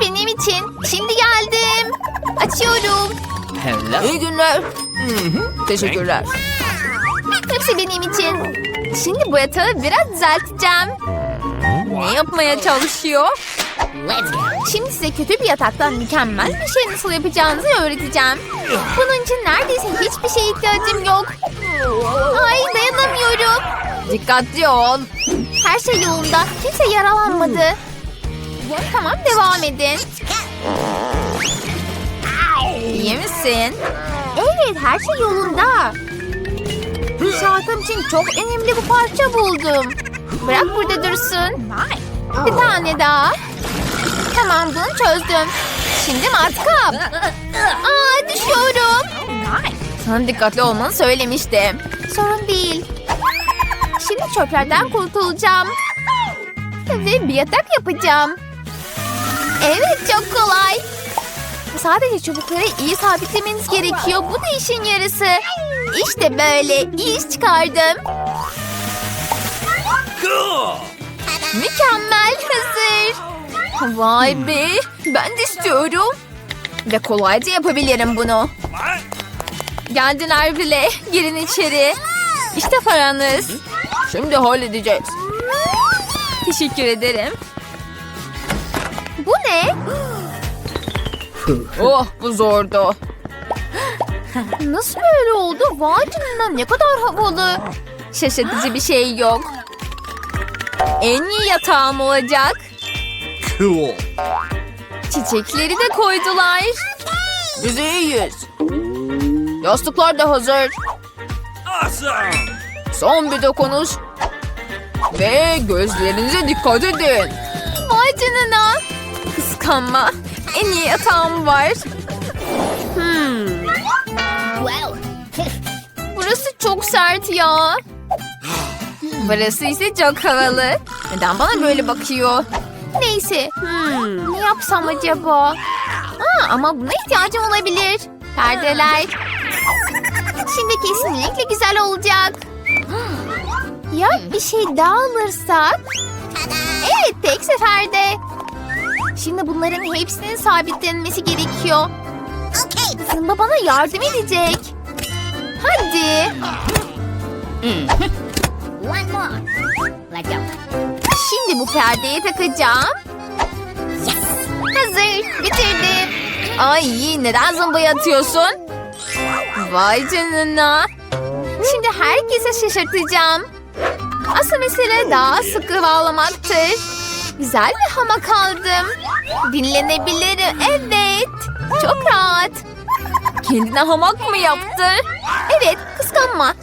Benim için. Şimdi geldim. Açıyorum. Hello. İyi günler. Teşekkürler. Hepsi benim için. Şimdi bu yatağı biraz düzelteceğim. Ne yapmaya çalışıyor? Let's go. Şimdi size kötü bir yataktan mükemmel bir şey nasıl yapacağınızı öğreteceğim. Bunun için neredeyse hiçbir şeye ihtiyacım yok. Ay dayanamıyorum. Dikkatli ol. Her şey yolunda. Kimse yaralanmadı. Tamam devam edin. İyi misin? Evet her şey yolunda. Şarkım için çok önemli bir parça buldum. Bırak burada dursun. Bir tane daha. Tamam bunu çözdüm. Şimdi matkap. Aa düşüyorum. Sana dikkatli olmanı söylemiştim. Sorun değil. Şimdi çöplerden kurtulacağım. Ve bir yatak yapacağım. Evet çok kolay. Sadece çubukları iyi sabitlemeniz gerekiyor. Bu da işin yarısı. İşte böyle. İyi iş çıkardım. Mükemmel hazır. Vay be. Ben de istiyorum. Ve kolayca yapabilirim bunu. Geldiler bile. Girin içeri. İşte paranız. Şimdi halledeceğiz. Teşekkür ederim. Bu ne? oh bu zordu. Nasıl böyle oldu? Vay canına ne kadar havalı. Şaşırtıcı bir şey yok. En iyi yatağım olacak. Cool. Çiçekleri de koydular. Biz iyiyiz. Yastıklar da hazır. Awesome. Son bir dokunuş. Ve gözlerinize dikkat edin. Vay canına. Kıskanma. En iyi yatağım var. Hmm, Wow. burası çok sert ya. Burası ise çok havalı. Neden bana böyle bakıyor? Neyse. Hmm, ne yapsam acaba? Aa, ama buna ihtiyacım olabilir. Perdeler. Şimdi kesinlikle güzel olacak. Ya bir şey daha alırsak? Evet tek seferde. Şimdi bunların hepsinin sabitlenmesi gerekiyor. Okay. Zımba bana yardım edecek. Hadi. One more. Let's go. Şimdi bu perdeyi takacağım. Yes. Hazır. Bitirdim. Ay neden zımbayı atıyorsun? Vay canına. Şimdi herkese şaşırtacağım. Asıl mesele daha sıkı bağlamaktır. Güzel bir hamak aldım. Dinlenebilirim. Evet. Çok rahat. Kendine hamak mı yaptı? Evet kıskanma.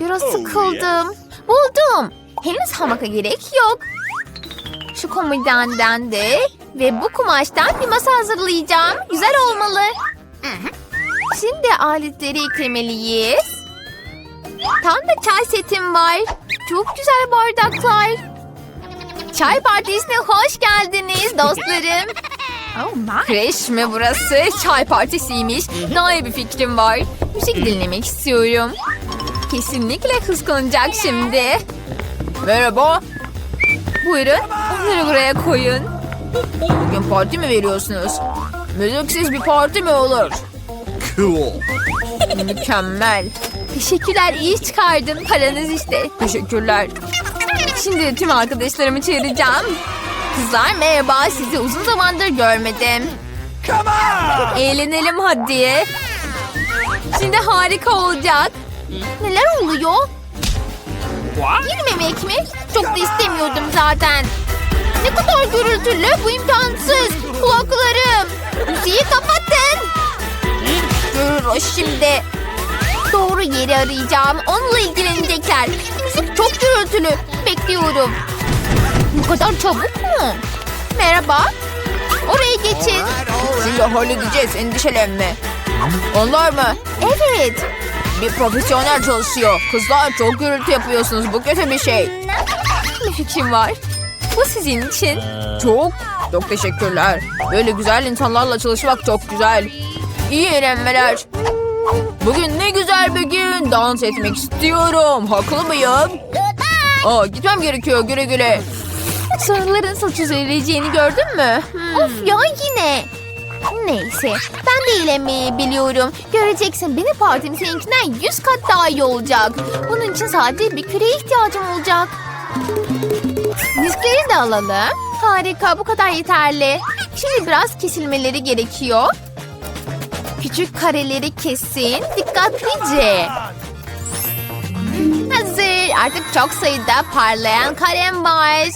Biraz sıkıldım. Buldum. Henüz hamaka gerek yok. Şu komodenden de ve bu kumaştan bir masa hazırlayacağım. Güzel olmalı. Şimdi aletleri eklemeliyiz. Tam da çay setim var. Çok güzel bardaklar. Çay partisine hoş geldiniz dostlarım. Oh my. Kreş mi burası? Çay partisiymiş. Daha iyi bir fikrim var. Müzik dinlemek istiyorum. Kesinlikle kıskanacak şimdi. Merhaba. Buyurun. Onları buraya koyun. Bugün parti mi veriyorsunuz? Müziksiz bir parti mi olur? Cool. Mükemmel. Teşekkürler iyi çıkardın. Paranız işte. Teşekkürler. Şimdi tüm arkadaşlarımı çağıracağım. Kızlar merhaba sizi uzun zamandır görmedim. Come on. Eğlenelim hadi. Şimdi harika olacak. Neler oluyor? Girmemek mi? Çok da istemiyordum zaten. Ne kadar gürültülü bu imkansız. Kulaklarım. Müziği kapatın. Görürüz şimdi. Doğru yeri arayacağım. Onunla ilgilenecekler. Müzik çok gürültülü. Bekliyorum. Bu kadar çabuk mu? Merhaba. Oraya geçin. Şimdi halledeceğiz endişelenme. Onlar mı? Evet. Bir profesyonel çalışıyor. Kızlar çok gürültü yapıyorsunuz. Bu kötü bir şey. Bir fikrim var. Bu sizin için. Çok, çok teşekkürler. Böyle güzel insanlarla çalışmak çok güzel. İyi eğlenmeler. Bugün ne güzel bir gün. Dans etmek istiyorum. Haklı mıyım? Aa, gitmem gerekiyor güle güle. Sarıların saç üzereceğini gördün mü? Of ya yine. Neyse ben de eğlenmeyi biliyorum. Göreceksin benim partim seninkinden yüz kat daha iyi olacak. Bunun için sadece bir küreye ihtiyacım olacak. Diskleri de alalım. Harika bu kadar yeterli. Şimdi biraz kesilmeleri gerekiyor. Küçük kareleri kesin dikkatlice. Artık çok sayıda parlayan kalem var.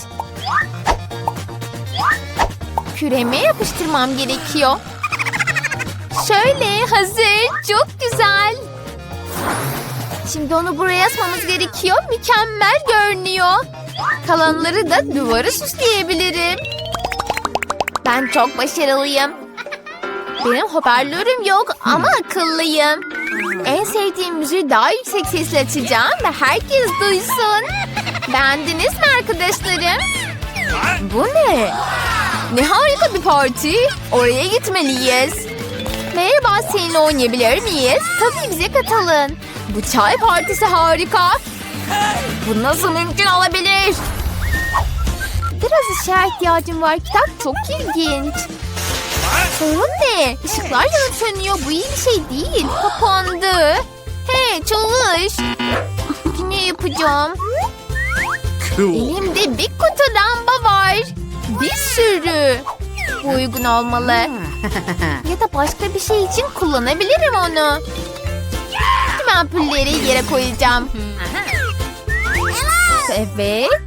Küreme yapıştırmam gerekiyor. Şöyle hazır. Çok güzel. Şimdi onu buraya asmamız gerekiyor. Mükemmel görünüyor. Kalanları da duvarı süsleyebilirim. Ben çok başarılıyım. Benim hoparlörüm yok ama akıllıyım. En sevdiğim müziği daha yüksek sesle açacağım ve herkes duysun. Beğendiniz mi arkadaşlarım? Bu ne? Ne harika bir parti. Oraya gitmeliyiz. Merhaba seninle oynayabilir miyiz? Tabii bize katılın. Bu çay partisi harika. Bu nasıl mümkün olabilir? Biraz ışığa ihtiyacım var. Kitap çok ilginç. Sorun ne? Işıklar yanıp sönüyor. Bu iyi bir şey değil. Kapandı. Hey çalış. Ne yapacağım? Elimde bir kutu lamba var. Bir sürü. Bu uygun olmalı. ya da başka bir şey için kullanabilirim onu. Tüm ampulleri yere koyacağım. Evet.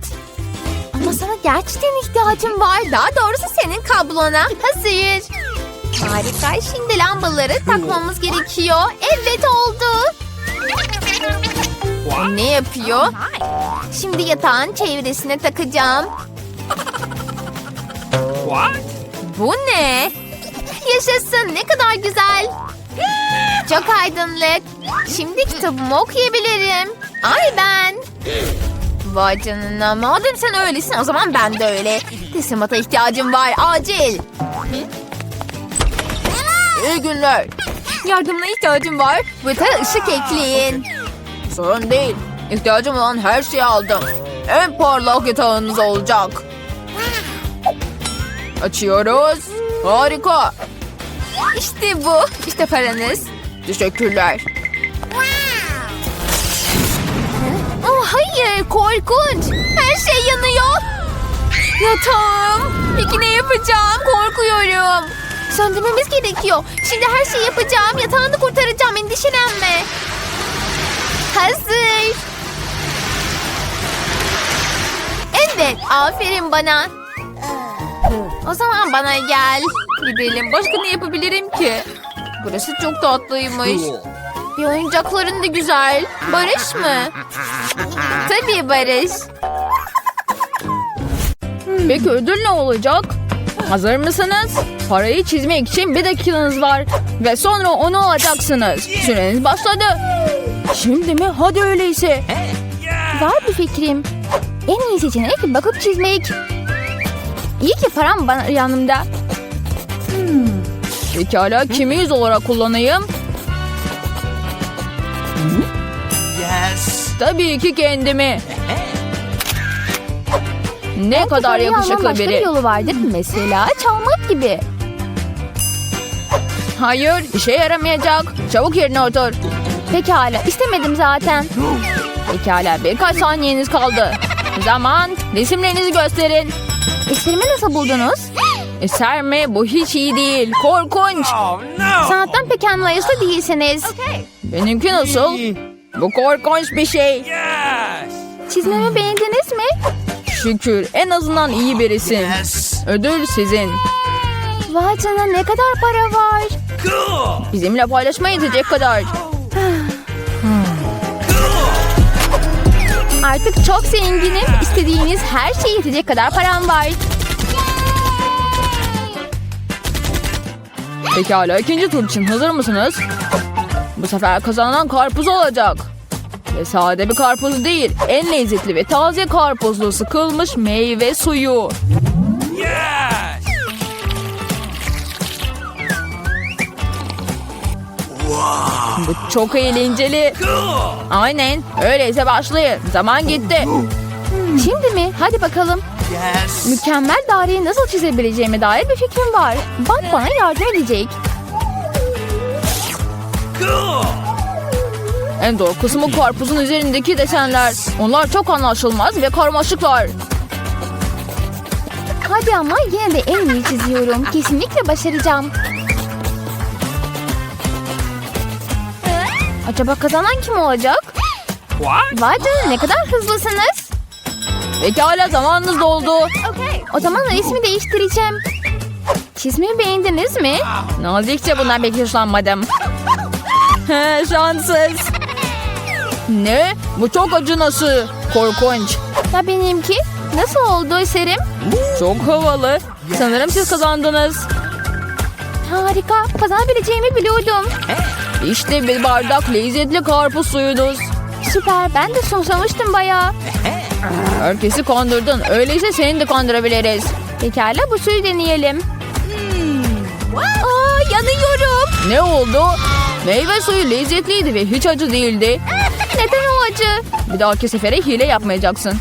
Ama sana gerçekten ihtiyacım var. Daha doğrusu senin kablona. Hazır. Harika. Şimdi lambaları takmamız gerekiyor. Evet oldu. O ne yapıyor? Şimdi yatağın çevresine takacağım. What? Bu ne? Yaşasın ne kadar güzel. Çok aydınlık. Şimdi kitabımı okuyabilirim. Ay ben. Vay canına madem sen öylesin o zaman ben de öyle. Teslimata ihtiyacım var acil. İyi günler. Yardımına ihtiyacım var. Yatağa ışık ekleyin. Sorun değil. İhtiyacım olan her şeyi aldım. En parlak yatağınız olacak. Açıyoruz. Harika. İşte bu. İşte paranız. Teşekkürler. Hayır korkunç. Her şey yanıyor. Yatağım. Peki ne yapacağım? Korkuyorum. Söndürmemiz gerekiyor. Şimdi her şeyi yapacağım. Yatağını kurtaracağım. Endişelenme. Hazır. Evet. Aferin bana. O zaman bana gel. Gidelim. Başka ne yapabilirim ki? Burası çok tatlıymış. Bir oyuncakların da güzel. Barış mı? Tabii Barış. Peki ödül ne olacak? Hazır mısınız? Parayı çizmek için bir dakikanız var. Ve sonra onu alacaksınız. Süreniz başladı. Şimdi mi? Hadi öyleyse. Var bir fikrim. En iyi seçenek bakıp çizmek. İyi ki param bana yanımda. Pekala kimi yüz olarak kullanayım? Tabii ki kendimi. Ne kadar Parayı almanın yakışıklı başka bir biri. yolu vardır. Mesela çalmak gibi. Hayır işe yaramayacak. Çabuk yerine otur. Pekala istemedim zaten. Pekala birkaç saniyeniz kaldı. Zaman resimlerinizi gösterin. Eserimi nasıl buldunuz? Eser mi? Bu hiç iyi değil. Korkunç. Oh no. Sanattan pek anlayışlı değilsiniz. Benimki nasıl? Bu korkunç bir şey. Yes. Çizmemi beğendiniz mi? Şükür en azından iyi birisin. Yes. Ödül sizin. Vay canına ne kadar para var. Cool. Bizimle paylaşmaya yetecek kadar. Artık çok zenginim. İstediğiniz her şeye yetecek kadar param var. Pekala ikinci tur için hazır mısınız? Bu sefer kazanan karpuz olacak. Ve sade bir karpuz değil, en lezzetli ve taze karpuzlu sıkılmış meyve suyu. Yes. Bu çok eğlenceli. Cool. Aynen, öyleyse başlayın. Zaman gitti. Şimdi mi? Hadi bakalım. Yes. Mükemmel daireyi nasıl çizebileceğime dair bir fikrim var. Bak bana yardım edecek. Cool. En zor kısmı karpuzun üzerindeki desenler. Onlar çok anlaşılmaz ve karmaşıklar. Hadi ama yine de en iyi çiziyorum. Kesinlikle başaracağım. Acaba kazanan kim olacak? What? Vay canına ne kadar hızlısınız. Pekala zamanınız doldu. O zaman resmi değiştireceğim. Çizmeyi beğendiniz mi? Nazikçe bundan pek hoşlanmadım. He, Şanssız. Ne? Bu çok acınası. Korkunç. Ya benimki? Nasıl oldu eserim? Çok havalı. Sanırım siz kazandınız. Harika. Kazanabileceğimi biliyordum. İşte bir bardak lezzetli karpuz suyunuz. Süper. Ben de susamıştım bayağı. Herkesi kandırdın. Öyleyse seni de kandırabiliriz. Pekala bu suyu deneyelim. Aa yanıyorum. Ne oldu? Meyve suyu lezzetliydi ve hiç acı değildi. Neden o acı? Bir dahaki sefere hile yapmayacaksın.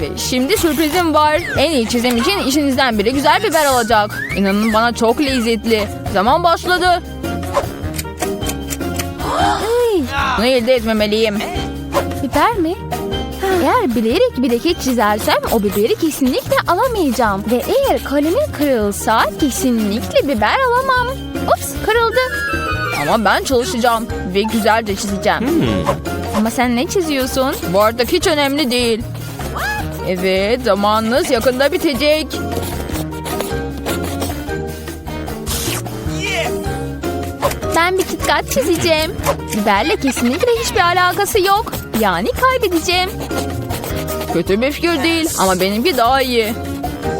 Ve şimdi sürprizim var. En iyi çizim için işinizden biri güzel biber olacak. İnanın bana çok lezzetli. Zaman başladı. Bunu elde etmemeliyim. biber mi? Eğer bilerek bir leke çizersem o biberi kesinlikle alamayacağım. Ve eğer kalemim kırılsa kesinlikle biber alamam. Ups kırıldı. Ama ben çalışacağım ve güzelce çizeceğim. Ama sen ne çiziyorsun? Bu artık hiç önemli değil. Evet zamanınız yakında bitecek. Ben bir kitkat çizeceğim. Biberle kesinlikle hiçbir alakası yok. Yani kaybedeceğim. Kötü bir fikir değil ama benimki daha iyi.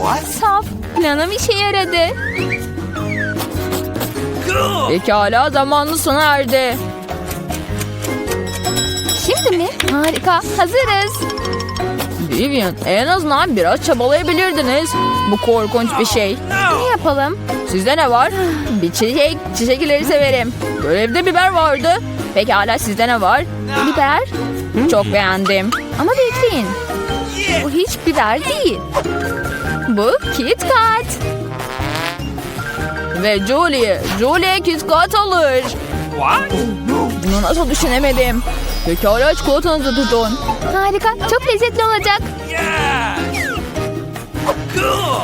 What? Saf. Planım işe yaradı. Pekala zamanınız sona erdi. Şimdi mi? Harika. Hazırız. Vivian en azından biraz çabalayabilirdiniz. Bu korkunç bir şey. Ne yapalım? Sizde ne var? Bir çiçek. Çiçekleri severim. Görevde biber vardı. Pekala sizde ne var? Biber. Çok beğendim. Ama bekleyin. Bu hiç biber değil. Bu Kit Kat. Ve Julie. Julie KitKat alır. What? Bunu nasıl düşünemedim? Pekala çikolatanızı tutun. Harika. Çok lezzetli olacak. Yes. Cool.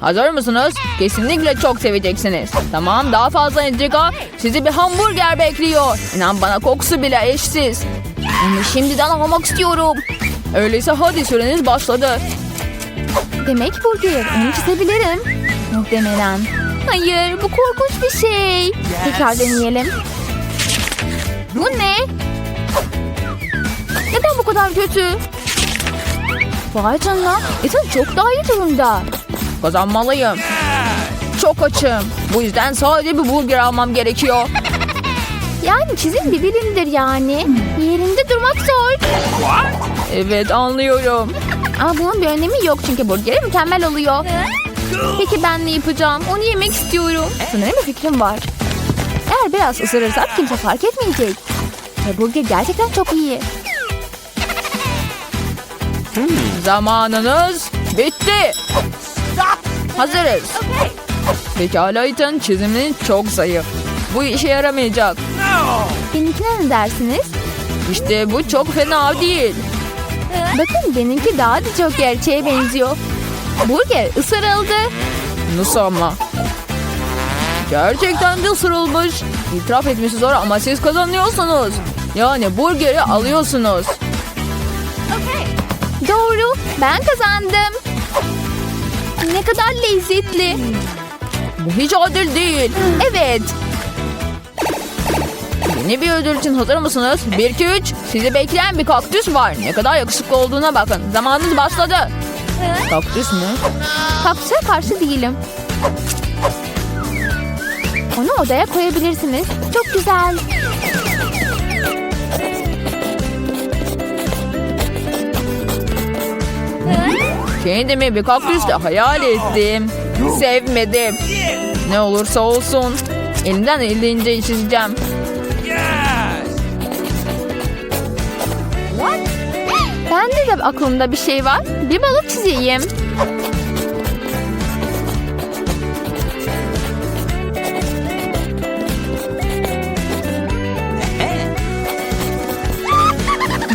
Hazır mısınız? Kesinlikle çok seveceksiniz. Tamam daha fazla entrika. Sizi bir hamburger bekliyor. İnan bana kokusu bile eşsiz. Onu şimdiden almak istiyorum. Öyleyse hadi süreniz başladı. Demek burger. Onu çizebilirim. Muhtemelen. Hayır bu korkunç bir şey. Tekrar deneyelim. Bu ne? Neden bu kadar kötü? Vay canına. Ethan çok daha iyi durumda. Kazanmalıyım. Çok açım. Bu yüzden sadece bir burger almam gerekiyor. Yani çizim bir bilimdir yani. Yerinde durmak zor. What? Evet anlıyorum. Ama bunun bir önemi yok çünkü burgeri mükemmel oluyor. Peki ben ne yapacağım? Onu yemek istiyorum. Sanırım bir fikrim var. Eğer biraz ısırırsam kimse fark etmeyecek. Ve burger gerçekten çok iyi. Zamanınız bitti. Hazırız. Pekala Ethan çizimin çok zayıf. Bu işe yaramayacak. Benimkine ne dersiniz? İşte bu çok fena değil. Bakın benimki daha da çok gerçeğe benziyor. Burger ısırıldı. Nasıl ama? Gerçekten de ısırılmış. İtiraf etmesi zor ama siz kazanıyorsunuz. Yani burgeri alıyorsunuz. Doğru ben kazandım. Ne kadar lezzetli. Bu hiç adil değil. Evet Yeni bir ödül için hazır mısınız? 1 2 3. Sizi bekleyen bir kaktüs var. Ne kadar yakışıklı olduğuna bakın. Zamanınız başladı. Kaktüs mü? kaktüse karşı değilim. Onu odaya koyabilirsiniz. Çok güzel. Kendimi bir kaktüsle hayal ettim. Sevmedim. Ne olursa olsun. Elimden elince çizeceğim. Yes. Bende de aklımda bir şey var. Bir balık çizeyim.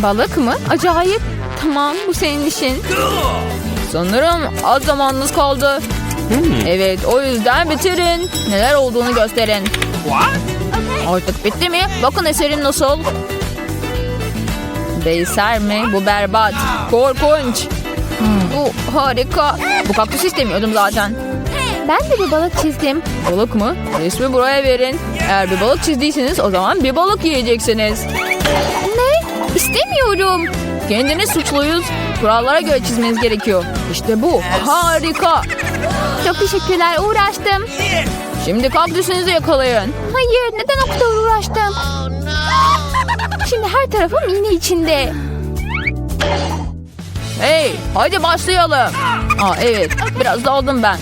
Balık mı? Acayip. Tamam bu senin işin. Sanırım az zamanınız kaldı. Evet o yüzden bitirin. Neler olduğunu gösterin. Artık bitti mi? Bakın eserim nasıl. Değser mi? Bu berbat. Korkunç. Bu harika. Bu kaktüs istemiyordum zaten. Ben de bir balık çizdim. Balık mı? Resmi buraya verin. Eğer bir balık çizdiyseniz o zaman bir balık yiyeceksiniz. Ne? İstemiyorum. Kendiniz suçluyuz. Kurallara göre çizmeniz gerekiyor. İşte bu. Harika. Çok teşekkürler uğraştım. Şimdi kaktüsünüzü yakalayın. Hayır neden o kadar uğraştım? Şimdi her tarafım iğne içinde. Hey, hadi başlayalım. Aa evet, biraz daldım ben.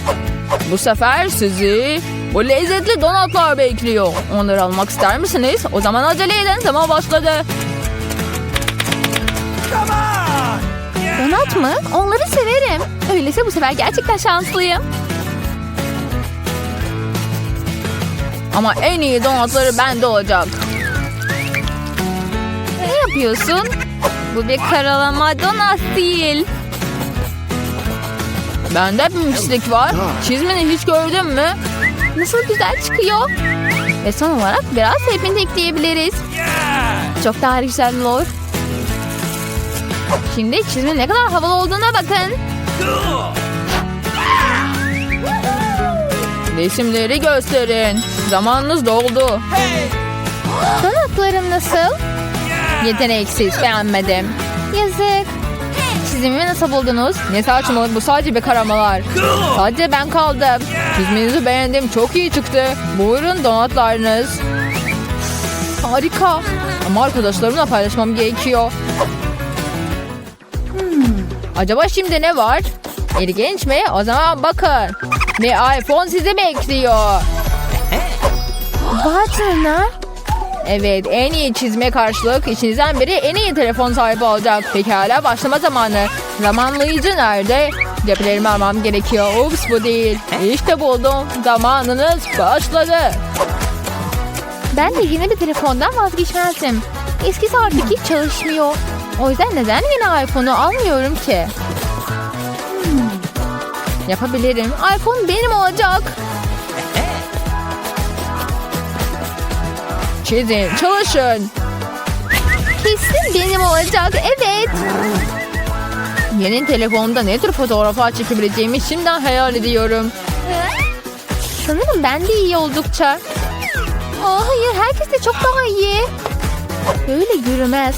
Bu sefer sizi bu lezzetli donatlar bekliyor. Onları almak ister misiniz? O zaman acele edin, zaman başladı. Donat mı? Onları severim. Öyleyse bu sefer gerçekten şanslıyım. Ama en iyi donatları bende olacak. Yapıyorsun? Bu bir karalama donat değil. Bende bir pislik var. Çizmeni hiç gördün mü? Nasıl güzel çıkıyor. Ve son olarak biraz hepini ekleyebiliriz. Çok daha güzel olur. Şimdi çizmenin ne kadar havalı olduğuna bakın. Resimleri gösterin. Zamanınız doldu. Hey. Donatlarım nasıl? Yeteneksiz, beğenmedim. Yazık. Çizimimi nasıl buldunuz? Ne saçmalık bu sadece bekaramalar. Cool. Sadece ben kaldım. Çizmenizi beğendim. Çok iyi çıktı. Buyurun donatlarınız. Harika. Ama arkadaşlarımla paylaşmam gerekiyor. Hmm. Acaba şimdi ne var? İlginç mi? O zaman bakın. Bir iPhone sizi bekliyor. Batına. Evet en iyi çizme karşılık içinizden biri en iyi telefon sahibi olacak. Pekala başlama zamanı. Zamanlayıcı nerede? Ceplerimi almam gerekiyor. Ups bu değil. İşte buldum. Zamanınız başladı. Ben de yine bir telefondan vazgeçmezdim. Eskisi artık hiç çalışmıyor. O yüzden neden yine iPhone'u almıyorum ki? Hmm. Yapabilirim. iPhone benim olacak. Çizin, çalışın. Kesin benim olacak. Evet. Yeni telefonumda ne tür fotoğraflar çekebileceğimi şimdiden hayal ediyorum. Sanırım ben de iyi oldukça. Aa, hayır herkes de çok daha iyi. Böyle yürümez.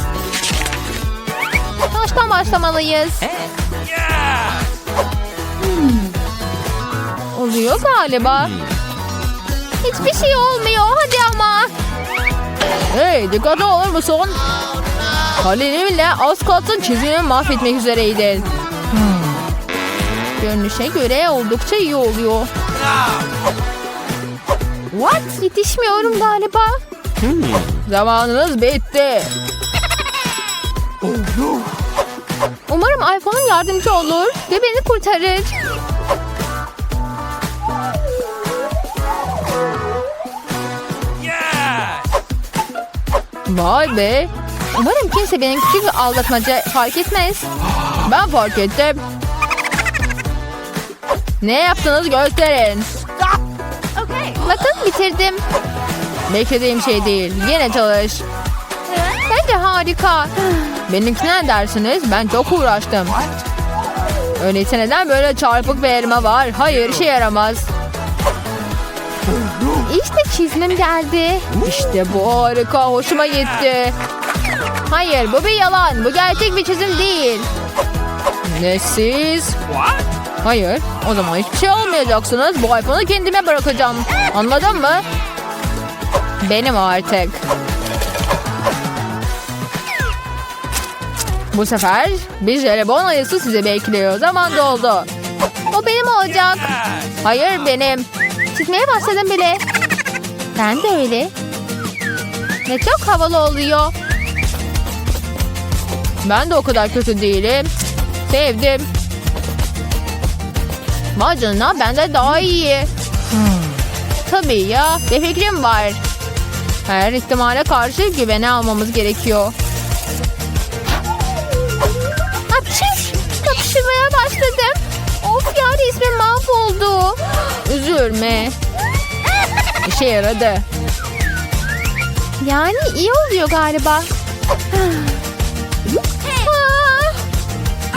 Baştan başlamalıyız. Yeah. Oluyor galiba. Hiçbir şey olmuyor. Hadi ama. Hey dikkatli olur musun? Kalemimle az kalsın çizimimi mahvetmek üzereydin. Görünüşe göre oldukça iyi oluyor. What? Yetişmiyorum galiba. Zamanınız bitti. Umarım iPhone'um yardımcı olur ve beni kurtarır. Vay be. Umarım kimse benim küçük bir aldatmaca fark etmez. Ben fark ettim. Ne yaptınız gösterin. Bakın bitirdim. Beklediğim şey değil. Yine çalış. Bence harika. Benimki ne dersiniz? Ben çok uğraştım. Öyleyse neden böyle çarpık bir elma var? Hayır işe yaramaz. İşte çizimim geldi. İşte bu harika. Hoşuma gitti. Hayır bu bir yalan. Bu gerçek bir çizim değil. Ne siz? Hayır. O zaman hiçbir şey olmayacaksınız. Bu iPhone'u kendime bırakacağım. Anladın mı? Benim artık. Bu sefer bir jelibon ayısı sizi bekliyor. Zaman doldu. O benim olacak. Hayır benim. Çizmeye başladım bile. Ben de öyle. Ve çok havalı oluyor. Ben de o kadar kötü değilim. Sevdim. Canına bende daha iyi. Tabii ya. Bir fikrim var. Her ihtimale karşı güvene almamız gerekiyor. Hapşış. Kapışmaya başladım. Of ya resmen mahvoldu. Üzülme. İşe yaradı. Yani iyi oluyor galiba.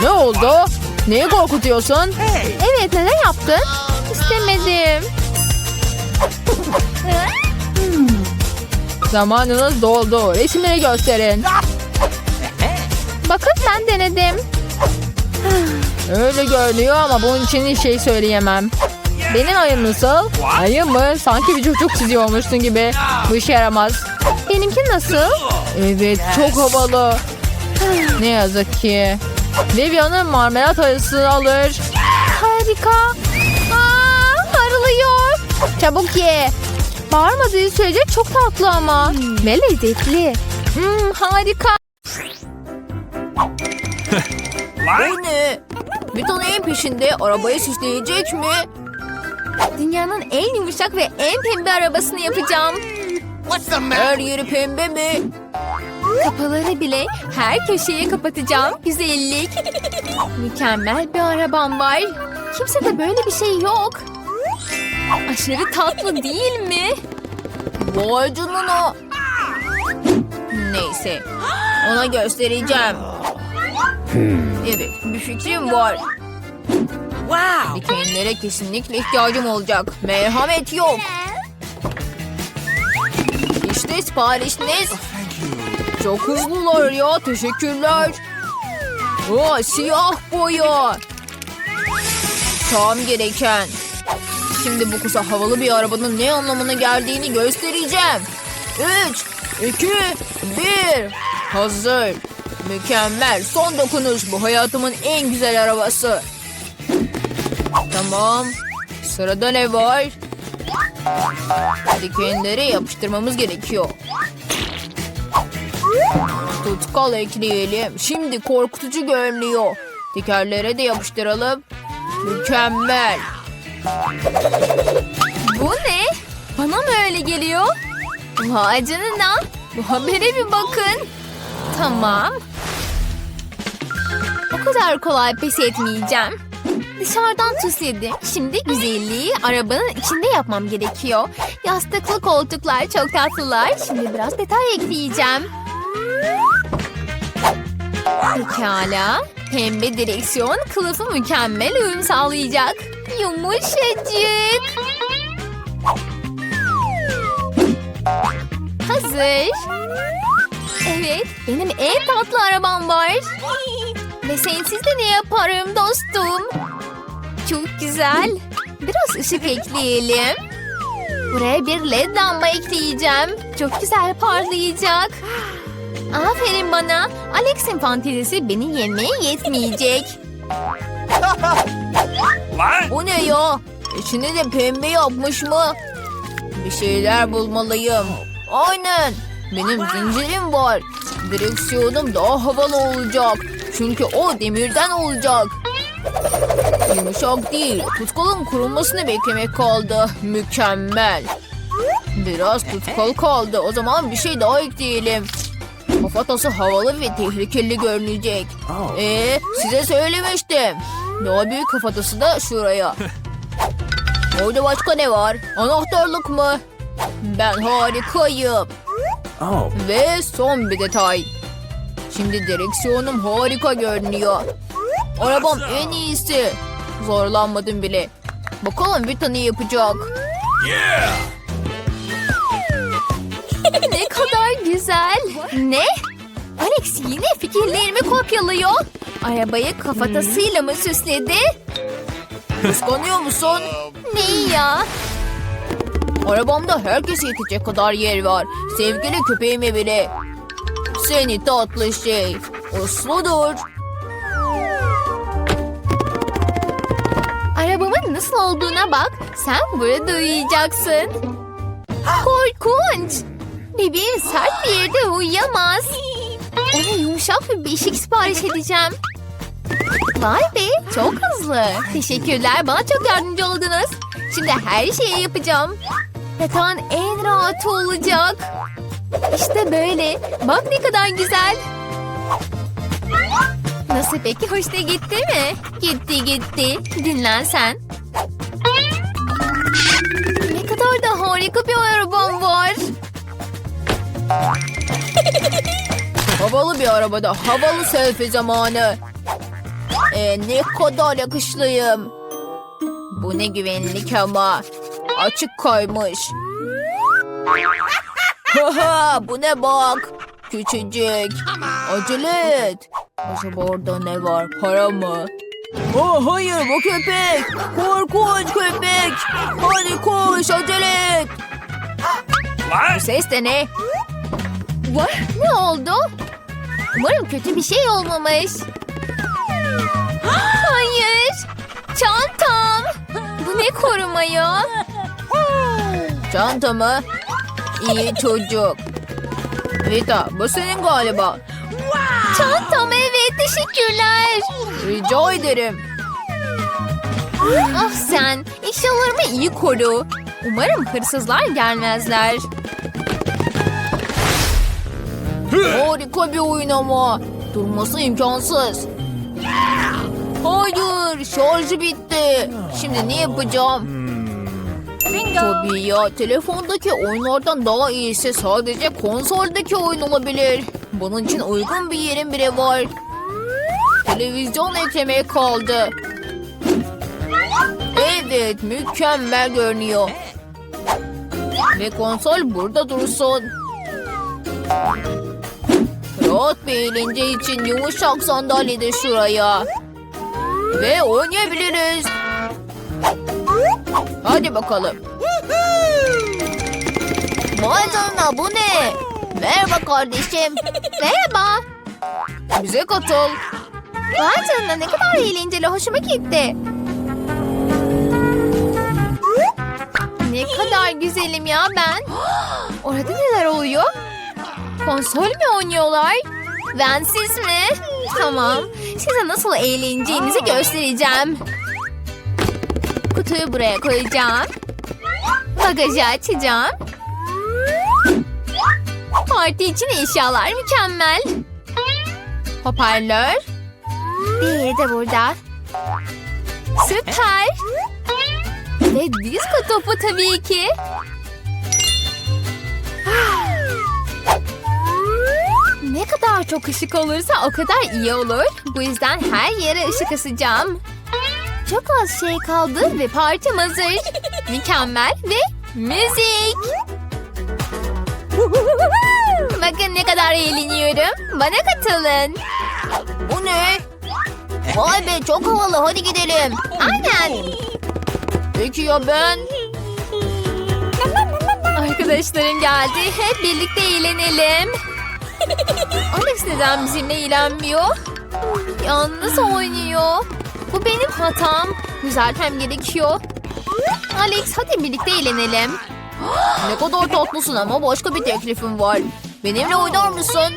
Ne oldu? Neyi korkutuyorsun? evet neden yaptın? İstemedim. Zamanınız doldu. Resimleri gösterin. Bakın ben denedim. Öyle görünüyor ama bunun için hiç şey söyleyemem. Benim ayım nasıl? Ayım mı? Sanki bir çocuk çiziyormuşsun gibi. Bu işe yaramaz. Benimki nasıl? Evet çok havalı. Ne yazık ki. Vivian'ın marmelat ayısı alır. Harika. Aa, arılıyor. Çabuk ye. Bağırmadığı sürece çok tatlı ama. Ve lezzetli. Hmm, harika. Bir tane en peşinde arabayı süsleyecek mi? Dünyanın en yumuşak ve en pembe arabasını yapacağım. Her yeri pembe mi? Kapıları bile her köşeye kapatacağım. Güzellik. Mükemmel bir arabam var. Kimse de böyle bir şey yok. Aşırı tatlı değil mi? Vay canına. Neyse. Ona göstereceğim. Evet bir fikrim var. Wow. Dikenlere kesinlikle ihtiyacım olacak. Merhamet yok. İşte siparişiniz. Çok hızlılar ya. Teşekkürler. Aa, siyah boya. Tam gereken. Şimdi bu kısa havalı bir arabanın ne anlamına geldiğini göstereceğim. Üç, iki, bir. Hazır. Mükemmel. Son dokunuş. Bu hayatımın en güzel arabası. Tamam. Sırada ne var? Dikenleri yapıştırmamız gerekiyor. Tutkal ekleyelim. Şimdi korkutucu görünüyor. Tekerlere de yapıştıralım. Mükemmel. Bu ne? Bana mı öyle geliyor? Vay canına. Bu habere bir bakın. Tamam. O kadar kolay pes etmeyeceğim. Dışarıdan tüsledim. Şimdi güzelliği arabanın içinde yapmam gerekiyor. Yastıklı koltuklar çok tatlılar. Şimdi biraz detay ekleyeceğim. Pekala. Pembe direksiyon kılıfı mükemmel uyum sağlayacak. Yumuşacık. Hazır. Evet, benim en tatlı arabam var. Ve sensiz de ne yaparım dostum? Çok güzel. Biraz ışık ekleyelim. Buraya bir led lamba ekleyeceğim. Çok güzel parlayacak. Aferin bana. Alex'in fantezisi beni yemeye yetmeyecek. Bu ne ya? İçini de pembe yapmış mı? Bir şeyler bulmalıyım. Aynen. Benim zincirim var. Direksiyonum daha havalı olacak. Çünkü o demirden olacak. Yumuşak değil. Tutkalın kurulmasını beklemek kaldı. Mükemmel. Biraz tutkal kaldı. O zaman bir şey daha ekleyelim. Kafatası havalı ve tehlikeli görünecek. Ee, size söylemiştim. Daha büyük kafatası da şuraya. Orada başka ne var? Anahtarlık mı? Ben harikayım. Ve son bir detay. Şimdi direksiyonum harika görünüyor. Arabam en iyisi. Zorlanmadım bile. Bakalım bir tane yapacak. Yeah. ne kadar güzel. Ne? Alex yine fikirlerimi kopyalıyor. Arabayı kafatasıyla mı süsledi? Kıskanıyor musun? Ne ya? Arabamda herkese yetecek kadar yer var. Sevgili köpeğime bile. Seni tatlı şey. Usludur. Nasıl olduğuna bak. Sen burada uyuyacaksın. Korkunç. Bebeğim sert bir yerde uyuyamaz. Ona yumuşak bir beşik sipariş edeceğim. Vay be çok hızlı. Teşekkürler bana çok yardımcı oldunuz. Şimdi her şeyi yapacağım. Yatağın en rahatı olacak. İşte böyle. Bak ne kadar güzel. Nasıl peki hoşuna gitti mi? Gitti gitti. Dinlen sen. Ne kadar da harika bir arabam var. Havalı bir arabada havalı selfie zamanı. Ee, ne kadar yakışlıyım. Bu ne güvenlik ama. Açık kaymış. Haha bu ne bak. Küçücük. Acele et. Acaba orada ne var? Para mı? Oh hayır bu köpek. Korkunç köpek. Hadi koş acele et. What? Ses de ne? Var. Ne oldu? Umarım kötü bir şey olmamış. Hayır. Çantam. Bu ne koruma ya? Çanta mı? İyi çocuk. Vita bu senin galiba. Çantam evet teşekkürler. Rica ederim. Ah sen eşyalarımı iyi koru. Umarım hırsızlar gelmezler. Harika bir oyun ama. Durması imkansız. Hayır şarjı bitti. Şimdi ne yapacağım? Tabii ya telefondaki oyunlardan daha iyisi sadece konsoldaki oyun olabilir. Bunun için uygun bir yerim bile var. Televizyon eklemeye kaldı. Evet mükemmel görünüyor. Ve konsol burada dursun. Rahat bir eğlence için yumuşak sandalye de şuraya. Ve oynayabiliriz. Hadi bakalım. Canına bu ne? Merhaba kardeşim. Merhaba. Bize katıl. Vay canına ne kadar eğlenceli hoşuma gitti. Ne kadar güzelim ya ben. Orada neler oluyor? Konsol mü oynuyorlar? Ben siz mi? Tamam. Size nasıl eğleneceğinizi göstereceğim. Kutuyu buraya koyacağım. Bagajı açacağım. Parti için eşyalar mükemmel. Hoparlör. Diğeri de burada. Süper. Ve disko topu tabii ki. Ne kadar çok ışık olursa o kadar iyi olur. Bu yüzden her yere ışık asacağım. Çok az şey kaldı ve partim hazır. Mükemmel ve müzik. Bakın ne kadar eğleniyorum. Bana katılın. Bu ne? Vay be çok havalı hadi gidelim. Aynen. Peki ya ben? Arkadaşların geldi. Hep birlikte eğlenelim. Alex neden bizimle eğlenmiyor? Yalnız oynuyor. Bu benim hatam. Düzeltmem gerekiyor. Alex hadi birlikte eğlenelim. Ne kadar tatlısın ama başka bir teklifim var. Benimle oynar mısın?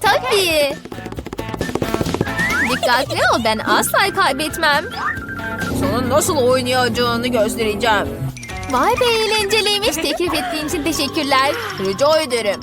Tabii. Dikkatli ol ben asla kaybetmem. Sana nasıl oynayacağını göstereceğim. Vay be eğlenceliymiş. Teklif ettiğin için teşekkürler. Rica ederim.